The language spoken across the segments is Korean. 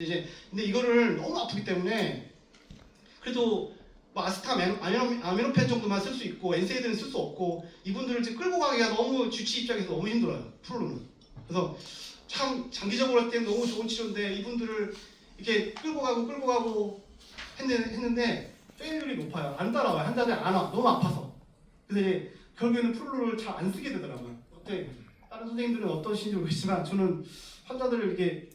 이제 근데 이거를 너무 아프기 때문에 그래도 뭐 아스타 아미노, 아미노펜 정도만 쓸 수 있고 엔세이드는 쓸 수 없고 이분들을 이제 끌고 가기가 너무 주치 입장에서 너무 힘들어요 프로는. 그래서 참 장기적으로 할 때는 너무 좋은 치료인데 이분들을 이렇게 끌고 가고 끌고 가고 했는데, 했는데 페일률이 높아요. 안 따라와요. 한 잔에 안 와. 너무 아파서. 그래서 이제 결국에는 프로를 잘 안 쓰게 되더라고요. 어때? 다른 선생님들은 어떠신지 모르겠지만 저는 환자들을 이렇게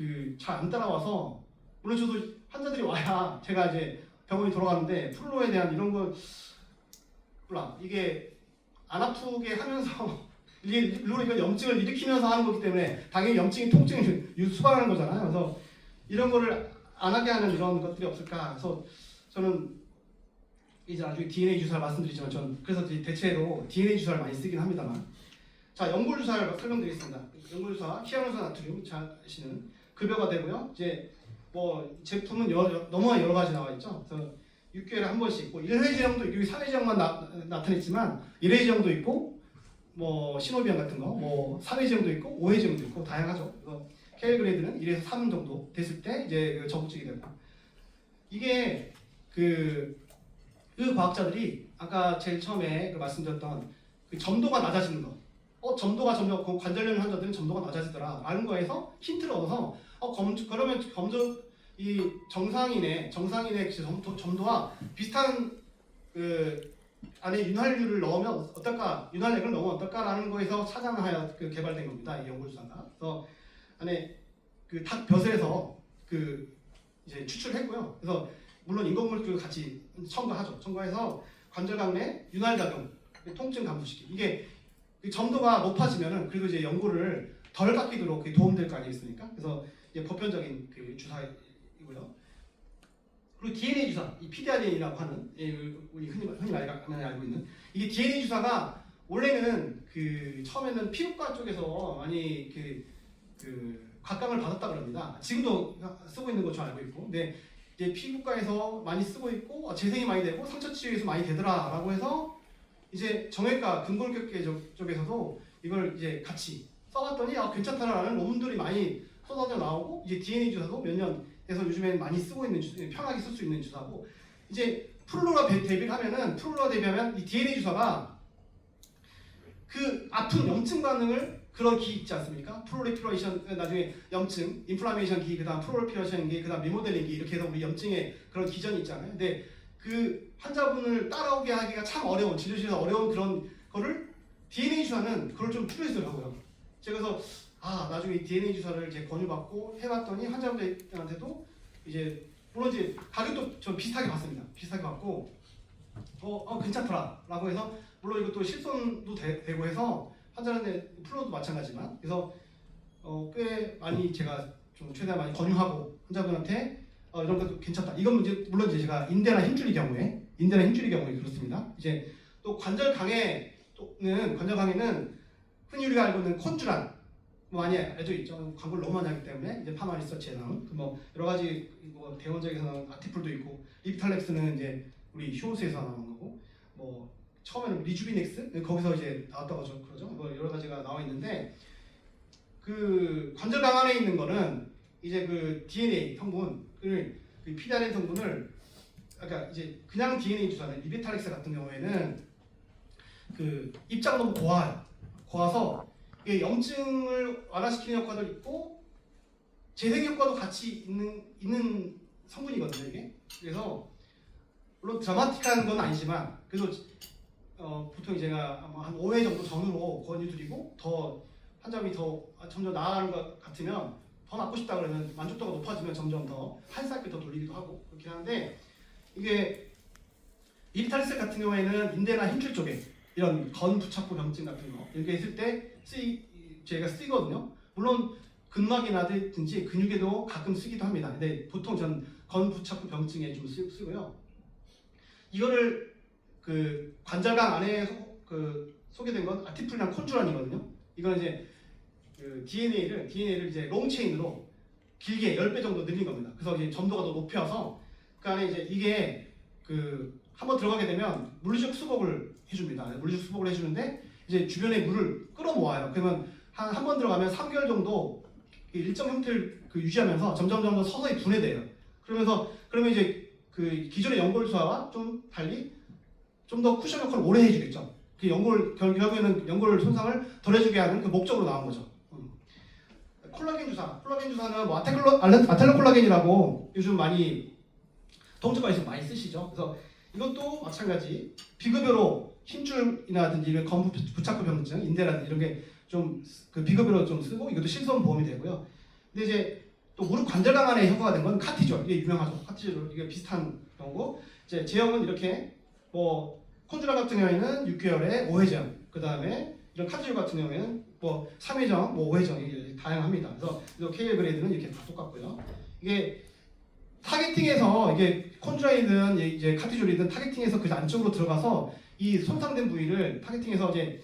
그 잘 안 따라와서 물론 저도 환자들이 와야 제가 이제 병원에 돌아가는데 플로에 대한 이런 거 몰라 이게 안 아프게 하면서 이게 물론 이건 염증을 일으키면서 하는 거기 때문에 당연히 염증이 통증을 유- 수반하는 거잖아요. 그래서 이런 거를 안 하게 하는 이런 것들이 없을까. 그래서 저는 이제 나중에 DNA 주사를 말씀드리지만 저는 그래서 대체로 DNA 주사를 많이 쓰긴 합니다만 자 연골 주사를 설명드리겠습니다. 연골 주사 히알루론산 나트륨 잘 아시는 급여가 되고요. 이제 뭐 제품은 여러, 너무 여러 가지 나와 있죠. 그래서 6개월에 한 번씩 있고 1회 지형도 있고 3회 지형만 나, 나타냈지만 1회 지형도 있고 뭐 시노비안 같은 거, 뭐 3회 지형도 있고 5회 지형도 있고 다양하죠. 그래서 케일 그레이드는 1에서 3 정도 됐을 때 이제 그 적응증이 됩니다. 이게 그, 그 과학자들이 아까 제일 처음에 그 말씀드렸던 그 점도가 낮아지는 거. 어 점도가 점점 그 관절염 환자들은 점도가 낮아지더라. 라는 거에서 힌트를 얻어서 어 검, 그러면 검정 이 정상인의 정상인의 그 점, 점도와 비슷한 그 안에 윤활유를 넣으면 어떨까 윤활액을 넣으면 어떨까라는 거에서 찾아하여 그 개발된 겁니다 이 연구주사가. 그래서 안에 그 닭 벼슬에서 그 이제 추출했고요. 그래서 물론 인공물질 같이 첨가하죠. 첨가해서 관절강 내 윤활 작용 통증 감소시키 이게 그 점도가 높아지면은 그리고 이제 연고를 덜 깎이도록 도움될 거 아니겠습니까? 그래서 이제 보편적인 그 주사이고요. 그리고 DNA 주사, 이 PDRN이라고 하는 예, 우리 흔히 흔히 많이 알고 있는 이게 DNA 주사가 원래는 그 처음에는 피부과 쪽에서 많이 그, 그 각광을 받았다 그럽니다. 지금도 쓰고 있는 것처럼 알고 있고, 근데 이제 피부과에서 많이 쓰고 있고 어, 재생이 많이 되고 상처 치유에서 많이 되더라라고 해서 이제 정형외과 근골격계 쪽- 쪽에서도 이걸 이제 같이 써봤더니 아, 괜찮다라는 논문들이 많이 쏟아져 나오고 이제 DNA 주사도 몇 년에서 요즘엔 많이 쓰고 있는 주, 편하게 쓸 수 있는 주사고 이제 플로라 대- 대비를 하면은 플로라 대비하면 이 DNA 주사가 그 아픈 염증 반응을 그런 기 있지 않습니까? 프로리피레이션 나중에 염증, 인플라메이션 기, 그다음 프로리피레이션 기, 그다음 리모델링 기 이렇게 해서 우리 염증의 그런 기전이 있잖아요. 근데 그 환자분을 따라오게 하기가 참 어려운 진료실에서 어려운 그런 거를 DNA 주사는 그걸 좀 풀어주더라고요. 제가 그래서 아 나중에 이 DNA 주사를 이제 권유받고 해봤더니 환자분들한테도 이제 물론 이제 가격도 좀 비슷하게 받습니다. 비슷하게 받고 어, 어 괜찮더라라고 해서 물론 이것도 실손도 되, 고 해서 환자한테 플로도 마찬가지지만 그래서 어, 꽤 많이 제가 좀 최대한 많이 권유하고 환자분한테 어, 이런 것도 괜찮다. 이건 이제 물론 이제 제가 인대나 힘줄이 경우에 인대나 힘줄이 경우에 그렇습니다. 이제 또 관절 강해는 관절 강해는 흔히 우리가 알고 있는 콘주란 뭐 많이 알죠 있죠. 광고를 너무 많이 하기 때문에 이제 파마 리서치에 나온 그뭐 여러 가지 뭐 대원적에서 나온 아티풀도 있고 리피탈렉스는 이제 우리 휴오스에서 나온 거고 뭐 처음에는 리주비넥스 거기서 이제 나왔다고 저 그러죠. 뭐 여러 가지가 나와 있는데 그 관절강 안에 있는 거는 이제 그 DNA 성분을 그 피다린 성분을 그러니까 이제 그냥 DNA 주사는 리비탈렉스 같은 경우에는 그 입자가 너무 고와요. 고와서 이게 염증을 완화시키는 효과도 있고 재생 효과도 같이 있는 있는 성분이거든요 이게. 그래서 물론 드라마틱한 건 아니지만 그래도 어, 보통 제가 한 5회 정도 전후로 권유드리고 더 환자분이 더 점점 나아가는 것 같으면 더 낫고 싶다 그러면 만족도가 높아지면 점점 더한 사이클 더 돌리기도 하고 그렇긴 한데 이게 이리탈스 같은 경우에는 인대나 힘줄 쪽에 이런 건 부착부 병증 같은 거 이렇게 했을 때 쓰이 제가 쓰거든요. 물론 근막이나든지 근육에도 가끔 쓰기도 합니다. 근데 보통 전 건 부착부 병증에 좀 쓰, 쓰고요. 이거를 그 관절강 안에 소, 그 소개된 건 아티플이랑 콘주란이거든요. 이거는 이제 그 DNA를 DNA를 이제 롱체인으로 길게 10배 정도 늘린 겁니다. 그래서 이제 점도가 더 높여서 그 안에 이제 이게 그 한번 들어가게 되면 물리적 수복을 해줍니다. 물리적 수복을 해주는데 이제 주변에 물을 끌어모아요. 그러면 한 한 번 들어가면 3개월 정도 이 일정 형태를 그 유지하면서 점점 점점 서서히 분해돼요. 그러면서 그러면 이제 그 기존의 연골 주사와 좀 달리 좀 더 쿠션 역할을 오래 해주겠죠. 그 연골 결, 결국에는 연골 손상을 덜 해주게 하는 그 목적으로 나온 거죠. 음. 콜라겐 주사, 콜라겐 주사는 뭐 알레- 아텔로 콜라겐이라고 요즘 많이 동적과에서 많이 쓰시죠. 그래서 이것도 마찬가지 비급여로 힘줄이라든지 이런 건부 부착부 병증, 인대라든지 이런 게 좀 그 비급여로 좀 쓰고 이것도 실손 보험이 되고요. 근데 이제 또 무릎 관절강 안에 효과가 된 건 카티졸 이게 유명하죠. 카티졸 이게 비슷한 경우고 이제 제형은 이렇게 뭐 콘드라 같은 경우에는 6개월에 5회전 그 다음에 이런 카티졸 같은 경우에는 뭐 3회전, 뭐 5회전 이게 다양합니다. 그래서 이 KL 그레이드는 이렇게 다 똑같고요. 이게 타겟팅에서 이게 콘드라이든 이제 카티졸이든 타겟팅에서 그 안쪽으로 들어가서 이 손상된 부위를 타겟팅해서 이제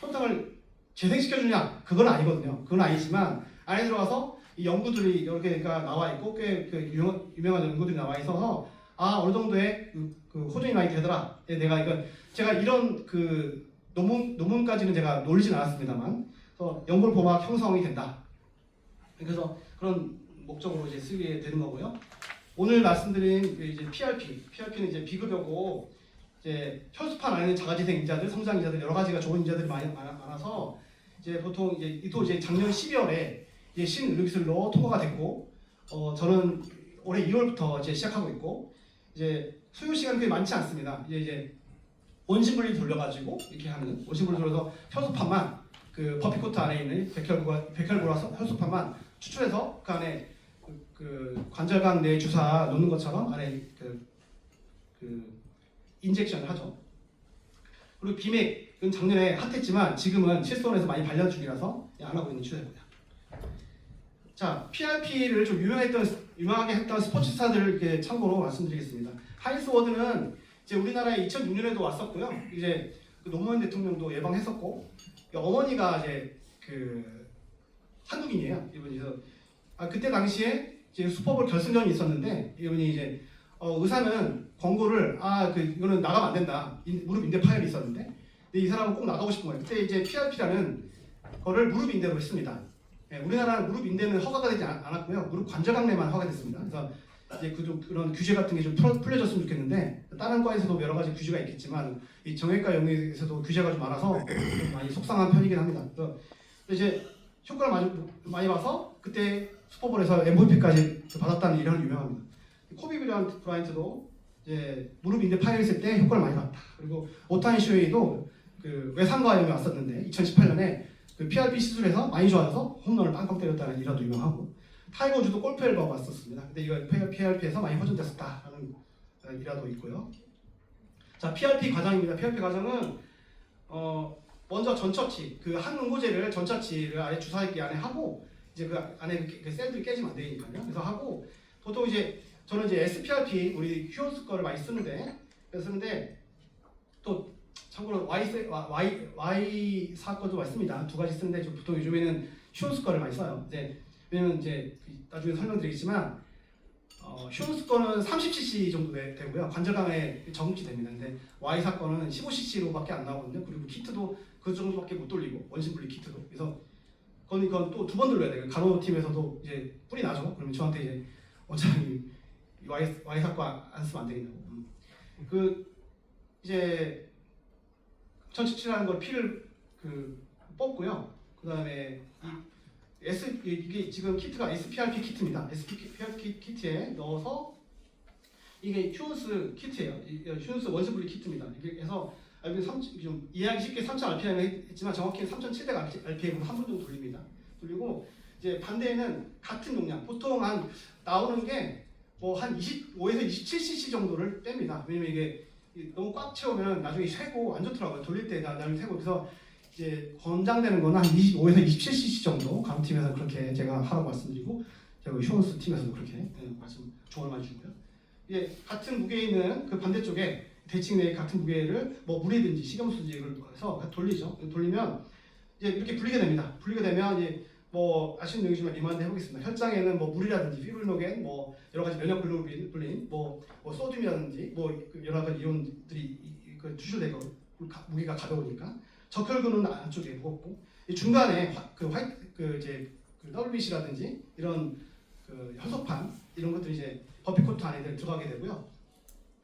손상을 재생시켜주냐 그건 아니거든요. 그건 아니지만 안에 들어가서 이 연구들이 이렇게가 나와 있고 꽤그 유명, 유명한 연구들이 나와 있어서 아 어느 정도의 그, 그 호전이 많이 되더라. 예, 내가 이건 제가 이런 그 논문 논문까지는 제가 놀진 않았습니다만, 그래서 연골 보막 형성이 된다. 그래서 그런 목적으로 이제 쓰게 되는 거고요. 오늘 말씀드린 그 이제 PRP, PRP는 이제 비급여고 이제 혈수판 안에 있는 자가지생 인자들, 성장 인자들 여러 가지가 좋은 인자들이 많이 많아- 많아서 이제 보통 이제 이도 이제 작년 12월에 이제 신의료기술로 통과가 됐고 어 저는 올해 2월부터 이제 시작하고 있고 이제 소요 시간 꽤 많지 않습니다. 이제 이제 원심 분리 돌려가지고 이렇게 하는 원심 분리 돌려서 혈소판만 그 버피코트 안에 있는 백혈구가 백혈구라 혈소판만 추출해서 그 안에 그, 그 관절강 내 주사 놓는 것처럼 안에 그, 그 인젝션을 하죠. 그리고 비맥은 작년에 핫했지만 지금은 실손에서 많이 발견 중이라서 안 하고 있는 추세고요. 자, PRP를 좀 유명했던 유명하게 했던 스포츠 스타들을 이렇게 참고로 말씀드리겠습니다. 하이스 워드는 이제 우리나라에 2006년에도 왔었고요. 이제 그 노무현 대통령도 예방했었고 어머니가 이제 그 한국인이에요. 그래서 아, 그때 당시에 이제 슈퍼볼 결승전이 있었는데 이분이 이제 어, 의사는 권고를 아 그 이거는 나가면 안 된다 인- 무릎 인대 파열이 있었는데 근데 이 사람은 꼭 나가고 싶은 거예요. 그때 이제 PRP라는 거를 무릎 인대로 했습니다. 예, 우리나라는 무릎 인대는 허가가 되지 않- 않았고요. 무릎 관절강내만 허가됐습니다. 그래서 이제 그, 그런 규제 같은 게 좀 풀려졌으면 좋겠는데 다른 과에서도 여러 가지 규제가 있겠지만 이 정형외과 영역에서도 규제가 좀 많아서 좀 많이 속상한 편이긴 합니다. 그래서 이제 효과를 많이, 많이 봐서 그때 슈퍼볼에서 MVP까지 받았다는 이런 유명합니다. 코비 브라이언트- 브라이언트도 이제 무릎 인대 파열했을 때 효과를 많이 봤다. 그리고 오타니 쇼헤이도 그 외상과염이 왔었는데 2018년에 그 PRP 시술에서 많이 좋아져서 홈런을 빵빵 때렸다는 일화도 유명하고 타이거 우즈도 골프 앨범 왔었습니다. 근데 이거 PRP에서 많이 호전됐었다라는 일화도 있고요. 자 PRP 과정입니다. PRP 과정은 어 먼저 전처치 그 항응고제를 전처치를 아예 주사기 안에 하고 이제 그 안에 그 셀들이 깨지면 안 되니까요. 그래서 하고 보통 이제 저는 이제 SPRP 우리 휴원스 거를 많이 쓰는데 쓰는데 또 참고로 Y 세- Y Y 사건도 많습니다. 두 가지 쓰는데 좀 보통 요즘에는 휴원스 거를 많이 써요. 이제 왜냐면 이제 나중에 설명드리겠지만 어, 휴원스 거는 30cc 정도 되, 되고요. 관절 강에 적응치 됩니다. 근데 Y 사건은 15cc로밖에 안 나오거든요. 그리고 키트도 그 정도밖에 못 돌리고 원심 분리 키트도 그래서 그건 이건 또 두 번 돌려야 돼요. 간호팀에서도 이제 뿔이 나죠. 그러면 저한테 이제 원장님 이 Y Y 사건 안 쓰면 안 되겠냐고. 음. 그 이제 전치치라는 걸 피를 그 뽑고요. 그 다음에 이 S 이게 지금 키트가 SPRP 키트입니다. SPRP 키트에 넣어서 이게 휴온스 키트예요. 이- 휴온스 원심분리 키트입니다. 3, 좀 이해하기 쉽게 3,000 RPM 했지만 정확히는 3,700 RPM으로 한번 정도 돌립니다. 돌리고 이제 반대에는 같은 용량 보통 한 나오는 게 뭐 한 25에서 27cc 정도를 뺍니다. 왜냐면 이게 너무 꽉 채우면 나중에 쇠고 안 좋더라고요. 돌릴 때 나- 나중에 쇠고 그래서 이제 권장되는 거는 한 25에서 27cc 정도 강팀에서 그렇게 제가 하라고 말씀드리고 제가 휴원스 팀에서도 그렇게 예, 말씀 조언을 많이 주고요. 이게 같은 무게에 있는 그 반대쪽에 대칭 내에 같은 무게를 뭐 물이든지 식염수든지 이걸 해서 돌리죠. 돌리면 이제 이렇게 불리게 됩니다. 불리게 되면 이제 뭐 아시는 내용이지만 리마인드 해보겠습니다. 혈장에는 뭐 물이라든지 피브리노겐, 뭐 여러 가지 면역 글로불린, 뭐, 뭐 소듐이라든지 뭐그 여러 가지 이온들이 그 추출되고 가- 무게가 가벼우니까 적혈근은 안쪽에 무겁고 이 중간에 화, 그 화이트 그 이제 그 WBC라든지 이런 그 혈소판 이런 것들이 이제 버피코트 안에 들어가게 되고요.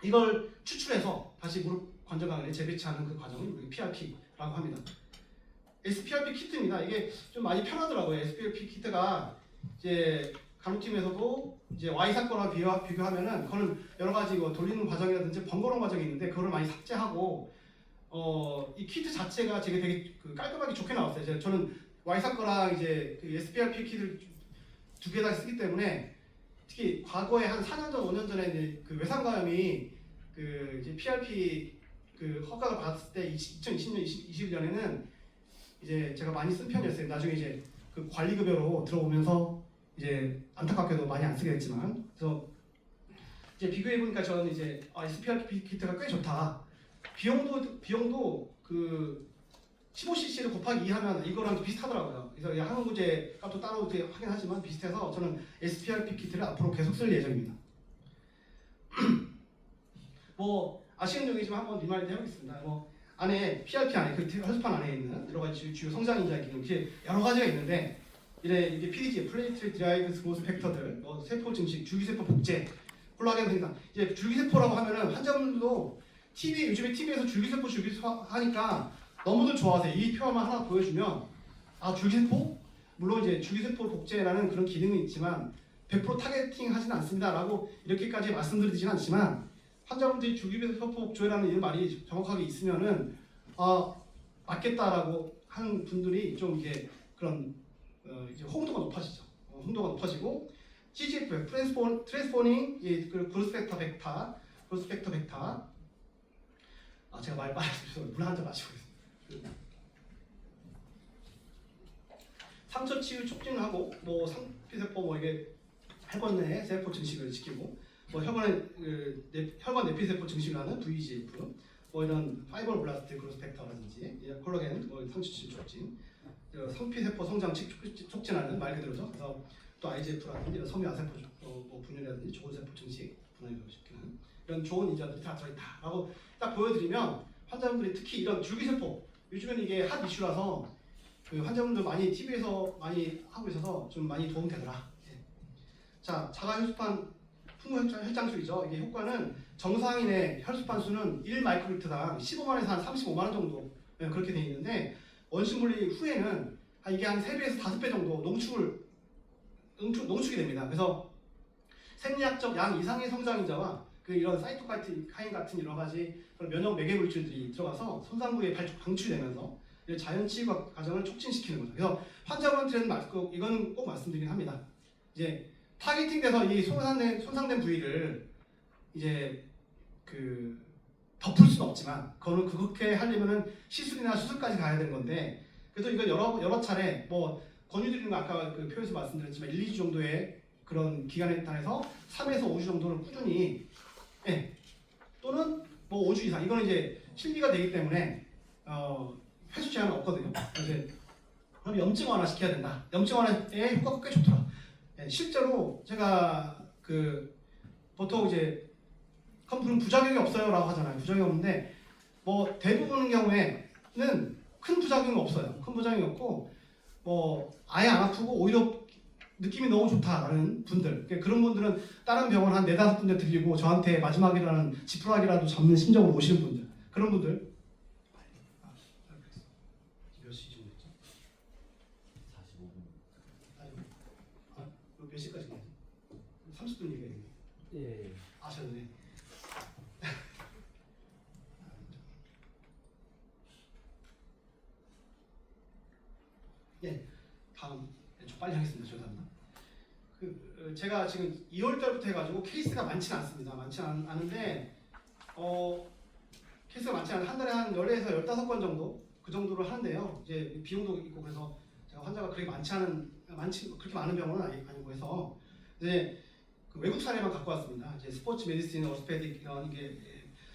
이걸 추출해서 다시 무릎 관절강에 재배치하는 그 과정을 PRP라고 합니다. SPRP 키트입니다. 이게 좀 많이 편하더라고요. SPRP 키트가 이제 간호팀에서도 이제 Y 사건과 비교, 비교하면은 그거는 여러 가지 뭐 돌리는 과정이라든지 번거로운 과정이 있는데 그거를 많이 삭제하고 어, 이 키트 자체가 되게 되게 그 깔끔하게 좋게 나왔어요. 이제 저는 Y 사건랑 이제 그 SPRP 키트를 두 개 다 쓰기 때문에 특히 과거에 한 4년 전, 5년 전에 이제 그 외상 감염이 그 이제 PRP 그 허가를 받았을 때 2020년, 21년에는 이제 제가 많이 쓴 편이었어요. 나중에 이제 그 관리급여로 들어오면서 이제 안타깝게도 많이 안 쓰게 됐지만 그래서 이제 비교해 보니까 저는 이제 아, SPRP 키트가 꽤 좋다. 비용도 비용도 그 15cc를 곱하기 2 하면 이거랑 비슷하더라고요. 그래서 이 항공구제 값도 따로 이제 하긴 하지만 비슷해서 저는 SPRP 키트를 앞으로 계속 쓸 예정입니다. 뭐 아시는 중이지만 한번 리마인드 해보겠습니다. 뭐 안에 PRP 안에 그 혈소판 안에 있는 여러 가지 주- 주요 성장 인자 기능 이렇게 여러 가지가 있는데 이래 이게 PDG 플레이트 드라이브 그로스 팩터들 뭐 세포 증식 줄기세포 복제 콜라겐 생산 이제 줄기세포라고 하면은 환자분들도 TV 요즘에 TV에서 줄기세포 줄기세포 하니까 너무들 좋아하세요. 이 표만 하나 보여주면 아 줄기세포 물론 이제 줄기세포 복제라는 그런 기능이 있지만 100% 타겟팅 하지는 않습니다라고 이렇게까지 말씀드리지는 않지만 환자분들이 복제라는 이 말이 정확하게 있으면은 아 맞겠다라고 하는 분들이 좀 이게 그런 어, 이제 홍도가 높아지죠. 어, 홍도가 높아지고 CGF 트랜스포 트랜스포닝 예, 그 그로스펙터 벡터 그로스펙터 벡터 아 제가 말 빨라서 물한 잔 마시고 있습니다. 상처 치유 촉진을 하고 뭐 상피세포 뭐 이게 내 세포 증식을 지키고 뭐 혈관의 그, 내, 혈관 내피세포 증식을 하는 VEGF 뭐 이런 파이버 블라스트 그로스펙터라든지 예, 콜라겐 뭐 치유 촉진 어, 성피세포 성장 촉- 촉진하는 말 그대로죠. 그래서 또 IGF라든지 이런 섬유아세포 어, 뭐 분열이라든지 좋은 세포 증식 분해를 시키는 이런 좋은 인자들이 다 들어있다라고 딱 보여드리면 환자분들이 특히 이런 줄기세포 요즘에는 이게 핫 이슈라서 그 환자분들 많이 TV에서 많이 하고 있어서 좀 많이 도움되더라. 예. 자, 자가 혈소판 풍부 혈장, 혈장 술이죠. 이게 효과는 정상인의 혈소판 수는 1 마이크로리터당 15만에서 한 35만 원 정도 예, 그렇게 돼 있는데 원심 분리 후에는 한 이게 한 3배에서 5배 정도 농축을 농축, 농축이 됩니다. 그래서 생리학적 양 이상의 성장인자와 그 이런 사이토카이틴 카인 같은 여러 가지 그런 면역 매개 물질들이 들어가서 손상부에 발- 방출되면서 자연 치유 과정을 촉진시키는 거죠. 그래서 꼭 이건 꼭 말씀드리긴 합니다. 이제 타겟팅돼서 이 손상된 손상된 부위를 이제 그 덮을 수는 없지만 그거는 그렇게 하려면은 시술이나 수술까지 가야 되는 건데 그래서 이건 여러 여러 차례 뭐 권유드리는 거 아까 그 표에서 말씀드렸지만 1, 2주 정도의 그런 기간에 단해서 3에서 5주 정도는 꾸준히 예, 또는 뭐 5주 이상 이거는 이제 실비가 되기 때문에 어, 횟수 제한은 없거든요. 그래서 그럼 염증 완화 시켜야 된다. 염증 완화에 효과가 꽤 좋더라. 예, 실제로 제가 그 보통 이제 컴플은 부작용이 없어요라고 하잖아요. 부작용이 없는데 뭐 대부분의 경우에는 큰 부작용이 없어요. 큰 부작용이 없고 뭐 아예 안 아프고 오히려 느낌이 너무 좋다라는 분들 그러니까 그런 분들은 다른 병원 한 네다섯 군데 들리고 저한테 마지막이라는 지푸라기라도 잡는 심정으로 오시는 분들 그런 분들 아, 몇 시쯤 됐죠? 45분. 아니, 아, 몇 시까지 가지? 30분 얘기했는데 예. 아셨네. 예, 다음 네, 좀 빨리 하겠습니다. 죄송합니다. 그 어, 제가 지금 2월 달부터 해가지고 케이스가 많지는 않습니다. 많지 않, 않은데 어 케이스가 많지 않은 한 달에 한 10에서 15건 정도 그 정도를 하는데요. 이제 비용도 있고 그래서 제가 환자가 그렇게 많지 않은 많지 그렇게 많은 병원은 아니, 아니고 해서 이제 그 외국 사례만 갖고 왔습니다. 이제 스포츠 메디신, 어스페딕 이런 이게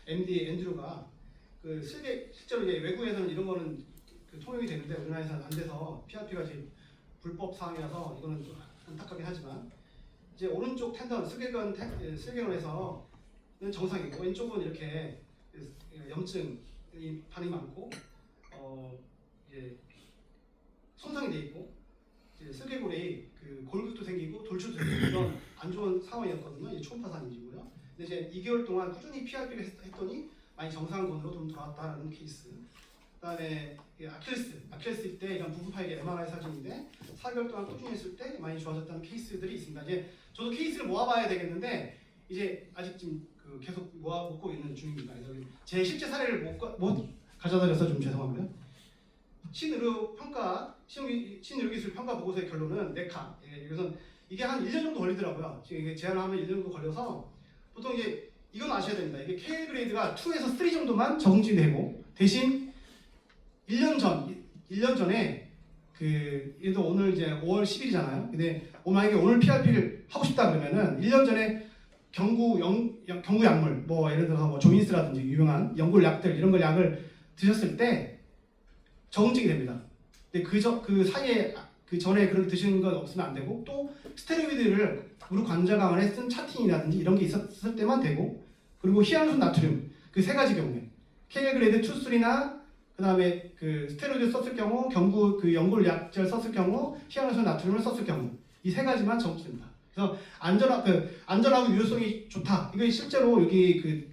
MD 앤드류가 그 실제 실제로 이제 외국에서는 이런 거는 그 통용이 되는데 우리나라에서는 안 돼서 PRP가 지금 불법 사항이라서 이거는 좀 안타깝긴 하지만 이제 오른쪽 텐던 슬개근 텐- 예, 슬개근에서는 정상이고 왼쪽은 이렇게 그 염증이 반응이 많고 어 이제 손상이 돼 있고 이제 이제 슬개골이 그 골격도 생기고 돌출도 생기고 이런 안 좋은 상황이었거든요. 이 초음파산이고요. 근데 이제 2개월 동안 꾸준히 PRP를 했, 했더니 많이 정상권으로 좀 돌아왔다는 케이스. 그다음에 이 아킬레스, 아킬레스 때 이런 부분 파일의 MRI 사진인데 4개월 동안 꾸준히 했을 때 많이 좋아졌다는 케이스들이 있습니다. 이제 저도 케이스를 모아봐야 되겠는데 이제 아직 지금 그 계속 모아보고 있는 중입니다. 그래서 제 실제 사례를 못, 가- 못 가져다드려서 좀 죄송하고요. 신의료 평가, 신의- 신의료 기술 평가 보고서의 결론은 네카. 예, 이것은 이게 한 1년 정도 걸리더라고요. 지금 이게 제안을 하면 1년 정도 걸려서 보통 이제 이건 아셔야 됩니다. 이게 K 그레이드가 2에서 3 정도만 적응이 되고 대신 1년 전, 1년 전에 그 들어 오늘 이제 5월 10일이잖아요. 근데 만약에 오늘 PRP를 하고 싶다 그러면은 1년 전에 경구 영, 영- 경구 약물 뭐 예를 들어서 뭐 조인스라든지 유명한 연골 약들 이런 걸 약을 드셨을 때 적응증이 됩니다. 근데 그 저 그 사이에 그 전에 그런 드시는 건 없으면 안 되고 또 스테로이드를 무릎 관절 강화에 쓴 차틴이라든지 이런 게 있었을 때만 되고 그리고 히알루론 나트륨 그 세 가지 경우에 케일그레이드 2, 3나 그다음에 그 스테로이드 썼을 경우 경구 그 연골 약제를 썼을 경우 히알루론 나트륨을 썼을 경우 이 세 가지만 적용됩니다. 그래서 안전하 그 안전하고 유효성이 좋다. 이거 실제로 여기 그이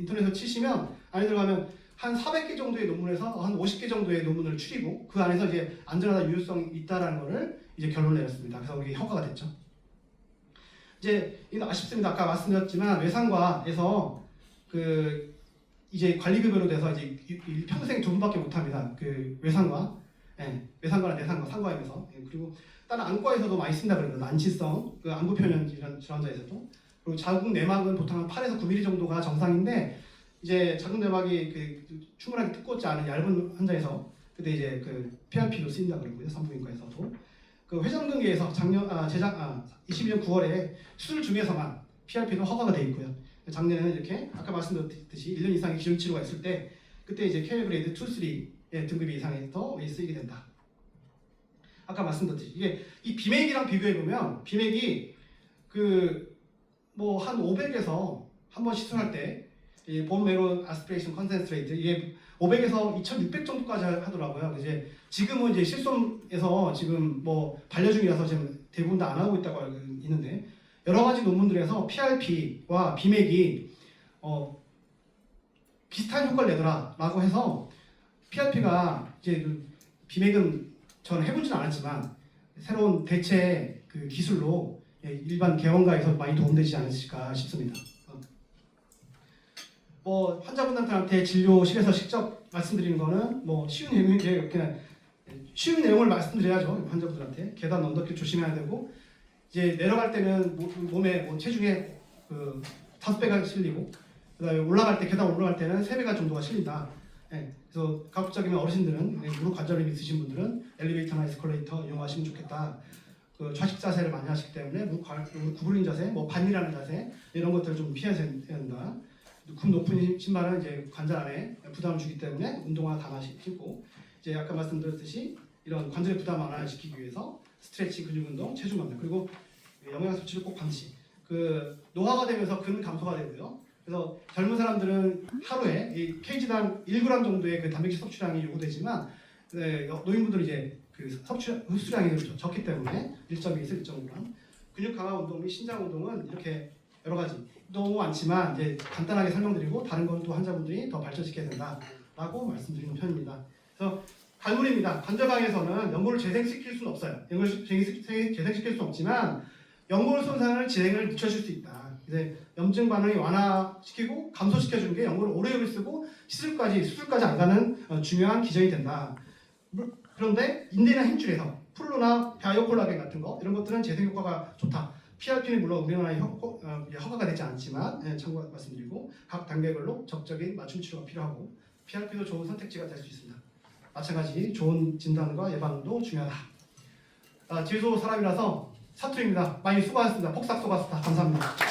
인터넷에 치시면 안에 들어가면 한 400개 정도의 논문에서 한 50개 정도의 논문을 추리고 그 안에서 이제 안전하다 유효성이 있다라는 거를 이제 결론을 내렸습니다. 그래서 이게 효과가 됐죠. 이제 이거 아쉽습니다. 아까 말씀드렸지만 외상과에서 그 이제 관리급여로 돼서 이제 평생 두 분밖에 못합니다. 그 외상과, 예, 외상과나 내상과, 상과임에서 예, 그리고 다른 안과에서도 많이 쓴다 그래요. 난치성, 그 안구 표현 질환- 질환자에서도 그리고 자궁 내막은 보통 한 8에서 9mm 정도가 정상인데 이제 자궁 내막이 그 충분하게 두껍지 않은 얇은 환자에서 그때 이제 그 PRP도 쓰인다 그러고요. 산부인과에서도 그 회전근개에서 작년 아 재작 아 22년 9월에 수술 중에서만 PRP도 허가가 돼 있고요. 작년에는 이렇게 아까 말씀드렸듯이 1년 이상의 기존 치료가 있을 때 그때 이제 케어 그레이드 2, 3의 등급이 이상에서 쓰이게 된다. 아까 말씀드렸듯이 이게 이 비맥이랑 비교해 보면 비맥이 그 뭐 한 500에서 한 번 시술할 때 이 본메론 아스피레이션 컨센트레이트 이게 500에서 2,600 정도까지 하더라고요. 이제 지금은 이제 실손에서 지금 뭐 반려 중이라서 지금 대부분 다 안 하고 있다고 있는데 여러 가지 논문들에서 PRP와 비맥이 어 비슷한 효과를 내더라라고 해서 PRP가 이제 그 비맥은 저는 해보지는 않았지만 새로운 대체 그 기술로 예, 일반 개원가에서 많이 도움되지 않을까 싶습니다. 어. 뭐 환자분들한테 진료실에서 직접 말씀드리는 거는 뭐 쉬운 내용이 그냥 쉬운 내용을 말씀드려야죠 환자분들한테 계단 언덕길 조심해야 되고 이제 내려갈 때는 모- 몸에 뭐 체중에 그 다섯 배가 실리고 그다음에 올라갈 때 계단 올라갈 때는 세 배가 정도가 실린다. 예, 그래서 가급적이면 어르신들은 예, 무릎 관절염 있으신 분들은 엘리베이터나 에스컬레이터 이용하시면 좋겠다. 그 좌식 자세를 많이 하시기 때문에 무릎 구부린 자세, 뭐 반일하는 자세 이런 것들을 좀 피해야 된다. 굽 높은 신발은 이제 관절 안에 부담을 주기 때문에 운동화 강화시 신고 이제 아까 말씀드렸듯이 이런 관절의 부담 완화시키기 위해서 스트레칭, 근육 운동, 체중 감량 그리고 영양 섭취를 꼭 방치. 그 노화가 되면서 근 감소가 되고요. 그래서 젊은 사람들은 하루에 이 kg당 1g 정도의 그 단백질 섭취량이 요구되지만 네, 노인분들은 이제 그 섭취 흡수량이 좀 적기 때문에 1.2에서 1.5g. 근육 강화 운동 및 신장 운동은 이렇게 여러 가지 너무 많지만 이제 간단하게 설명드리고 다른 건 또 환자분들이 더 발전시켜야 된다라고 말씀드리는 편입니다. 그래서 갈물입니다. 관절강에서는 연골을 재생시킬 수는 없어요. 연골을 재생시킬 수는 없지만 연골 손상을 진행을 늦춰줄 수 있다. 이제 염증 반응이 완화시키고 감소시켜주는 게 연골을 오래 쓰고 시술까지 수술까지 안 가는 어, 중요한 기전이 된다. 물- 그런데 인대나 힘줄에서 플루나 바이오콜라겐 같은 거 이런 것들은 재생 효과가 좋다. PRP는 물론 우리나라에 허, 허, 어, 예, 허가가 되지 않지만 예, 참고 말씀드리고 각 단계별로 적적인 맞춤 치료가 필요하고 PRP도 좋은 선택지가 될 수 있습니다. 마찬가지 좋은 진단과 예방도 중요하다. 아, 제주도 사람이라서 사투입니다. 많이 수고하셨습니다. 폭삭 수고하셨습니다. 감사합니다.